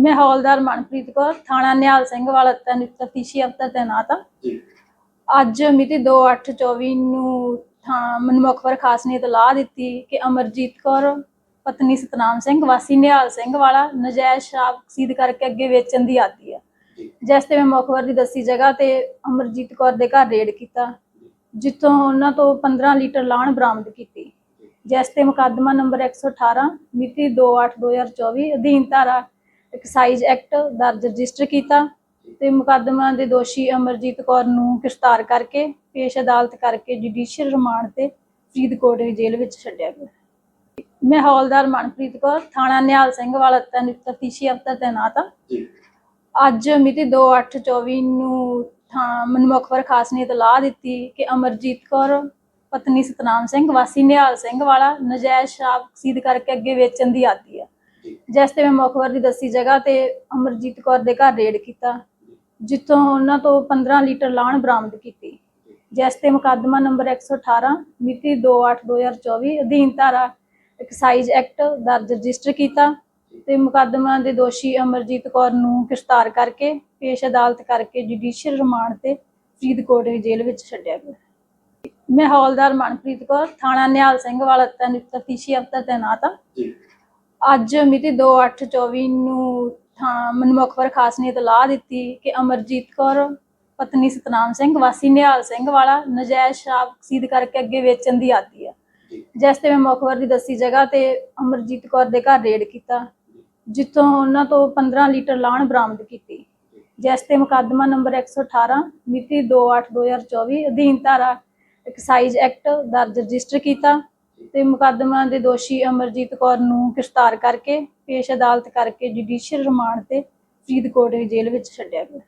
ਮੈਂ ਹੌਲਦਾਰ ਮਨਪ੍ਰੀਤ ਕੌਰ ਥਾਣਾ ਨਿਹਾਲ ਸਿੰਘ ਵਾਲਾ ਤਨ ਤਫਤੀਸ਼ੀ ਅਫਸਰ ਤੈਨਾਤ ਹਾਂ। ਜੀ। ਅੱਜ ਮਿਤੀ 2/8/24 ਨੂੰ ਥਾਣਾ ਮਨਮੁਖਬਰ ਖਾਸ ਨੇ ਇਤਲਾਹ ਦਿੱਤੀ ਕਿ ਅਮਰਜੀਤ ਕੌਰ ਪਤਨੀ ਸਤਨਾਮ ਸਿੰਘ ਵਾਸੀ ਨਿਹਾਲ ਸਿੰਘ ਵਾਲਾ ਨਜਾਇਜ਼ ਸ਼ਰਾਬ ਕਸੀਦ ਕਰਕੇ ਅੱਗੇ ਵੇਚਣ ਦੀ ਆਦੀ ਹੈ। ਜਿਸ ਤੇ ਮੈਂ ਮੁਖਬਰ ਦੀ ਦੱਸੀ ਜਗ੍ਹਾ ਤੇ ਅਮਰਜੀਤ ਕੌਰ ਦੇ ਘਰ ਰੇਡ ਕੀਤਾ ਜਿੱਥੋਂ ਉਹਨਾਂ ਤੋਂ 15 ਲੀਟਰ ਲਾਣ ਬਰਾਮਦ ਕੀਤੀ। ਜਿਸ ਤੇ ਮੁਕੱਦਮਾ ਨੰਬਰ 118 ਮਿਤੀ 2/8/2024 ਅਧੀਨ ਧਾਰਾ ਐਕਸਾਈਜ਼ ਐਕਟ ਦਰਜ ਰਜਿਸਟਰ ਕੀਤਾ ਤੇ ਮੁਕੱਦਮਾ ਦੇ ਦੋਸ਼ੀ ਅਮਰਜੀਤ ਕੌਰ ਨੂੰ ਗ੍ਰਿਫਤਾਰ ਕਰਕੇ ਪੇਸ਼ ਅਦਾਲਤ ਕਰਕੇ ਜੁਡੀਸ਼ੀਅਲ ਰਿਮਾਂਡ ਤੇ ਫਰੀਦਕੋਟ ਦੀ ਜੇਲ੍ਹ ਵਿੱਚ ਛੱਡਿਆ ਗਿਆ। ਮੈਂ ਹੌਲਦਾਰ ਮਨਪ੍ਰੀਤ ਕੌਰ ਥਾਣਾ ਨਿਹਾਲ ਸਿੰਘ ਵਾਲਾ ਤਨ ਤਫਤੀਸ਼ੀ ਅਫਸਰ ਤੈਨਾਤ ਹਾਂ। ਅੱਜ ਮਿਤੀ 2/8/24 ਨੂੰ ਥਾਣਾ ਮਨਮੁਖਬਰ ਖਾਸ ਨੇ ਇਤਲਾਹ ਦਿੱਤੀ ਕਿ ਅਮਰਜੀਤ ਕੌਰ ਪਤਨੀ ਸਤਨਾਮ ਸਿੰਘ ਵਾਸੀ ਨਿਹਾਲ ਸਿੰਘ ਵਾਲਾ ਨਜਾਇਜ਼ ਸ਼ਰਾਬ ਕਸੀਦ ਕਰਕੇ ਅੱਗੇ ਵੇਚਣ ਦੀ ਆਦੀ ਹੈ। ਜਿਸ ਤੇ ਮੈਂ ਮੁਖਬਰ ਦੀ ਦੱਸੀ ਜਗ੍ਹਾ ਤੇ ਅਮਰਜੀਤ ਕੌਰ ਦੇ ਘਰ ਰੇਡ ਕੀਤਾ, ਜਿੱਥੋਂ ਉਹਨਾਂ ਤੋਂ 15 ਲੀਟਰ ਲਾਣ ਬਰਾਮਦ ਕੀਤੀ। ਜਿਸ ਤੇ ਮੁਕੱਦਮਾ ਨੰਬਰ 118 ਮਿਤੀ 2/8/2024 ਅਧੀਨ ਧਾਰਾ ਐਕਸਾਈਜ਼ ਐਕਟ ਦਰਜ ਰਜਿਸਟਰ ਕੀਤਾ ਤੇ ਮੁਕੱਦਮਾ ਦੇ ਦੋਸ਼ੀ ਅਮਰਜੀਤ ਕੌਰ ਨੂੰ ਗ੍ਰਿਫਤਾਰ ਕਰਕੇ ਪੇਸ਼ ਅਦਾਲਤ ਕਰਕੇ ਜੁਡੀਸ਼ੀਅਲ ਰਿਮਾਂਡ ਤੇ ਫਰੀਦਕੋਟ ਦੀ ਜੇਲ੍ਹ ਵਿੱਚ ਛੱਡਿਆ ਗਿਆ। ਮੈਂ ਹੌਲਦਾਰ ਮਨਪ੍ਰੀਤ ਕੌਰ, ਥਾਣਾ ਨਿਹਾਲ ਸਿੰਘ ਵਾਲਾ ਤਨ ਤਫਤੀਸ਼ੀ ਅਫਸਰ ਤੈਨਾਤ ਹਾਂ। ਅੱਜ ਮਿਤੀ 2/8/24 ਨੂੰ ਥਾਣਾ ਮਨਮੁਖਬਰ ਖਾਸ ਨੇ ਇਤਲਾਹ ਦਿੱਤੀ ਕਿ ਅਮਰਜੀਤ ਕੌਰ ਪਤਨੀ ਸਤਨਾਮ ਸਿੰਘ ਵਾਸੀ ਨਿਹਾਲ ਸਿੰਘ ਵਾਲਾ ਨਜਾਇਜ਼ ਸ਼ਰਾਬ ਕਸੀਦ ਕਰਕੇ ਅੱਗੇ ਵੇਚਣ ਦੀ ਆਦੀ ਹੈ। ਜਿਸ ਤੇ ਮੈਂ ਮੁਖਬਰ ਦੀ ਦੱਸੀ ਜਗ੍ਹਾ ਤੇ ਅਮਰਜੀਤ ਕੌਰ ਦੇ ਘਰ ਰੇਡ ਕੀਤਾ ਜਿੱਥੋਂ ਉਹਨਾਂ ਤੋਂ 15 ਲੀਟਰ ਲਾਣ ਬਰਾਮਦ ਕੀਤੀ। ਜਿਸ ਤੇ ਮੁਕੱਦਮਾ ਨੰਬਰ 118 ਮਿਤੀ 2/8/2024 ਅਧੀਨ ਧਾਰਾ ਐਕਸਾਈਜ਼ ਐਕਟ ਦਰਜ ਰਜਿਸਟਰ ਕੀਤਾ। ਤੇ ਮੁਕੱਦਮਾ ਦੇ ਦੋਸ਼ੀ ਅਮਰਜੀਤ ਕੌਰ ਨੂੰ ਗ੍ਰਿਫਤਾਰ ਕਰਕੇ ਪੇਸ਼ ਅਦਾਲਤ ਕਰਕੇ ਜੁਡੀਸ਼ੀਅਲ ਰਿਮਾਂਡ ਤੇ ਫਰੀਦਕੋਟ ਦੀ ਜੇਲ੍ਹ ਵਿੱਚ ਛੱਡਿਆ ਗਿਆ।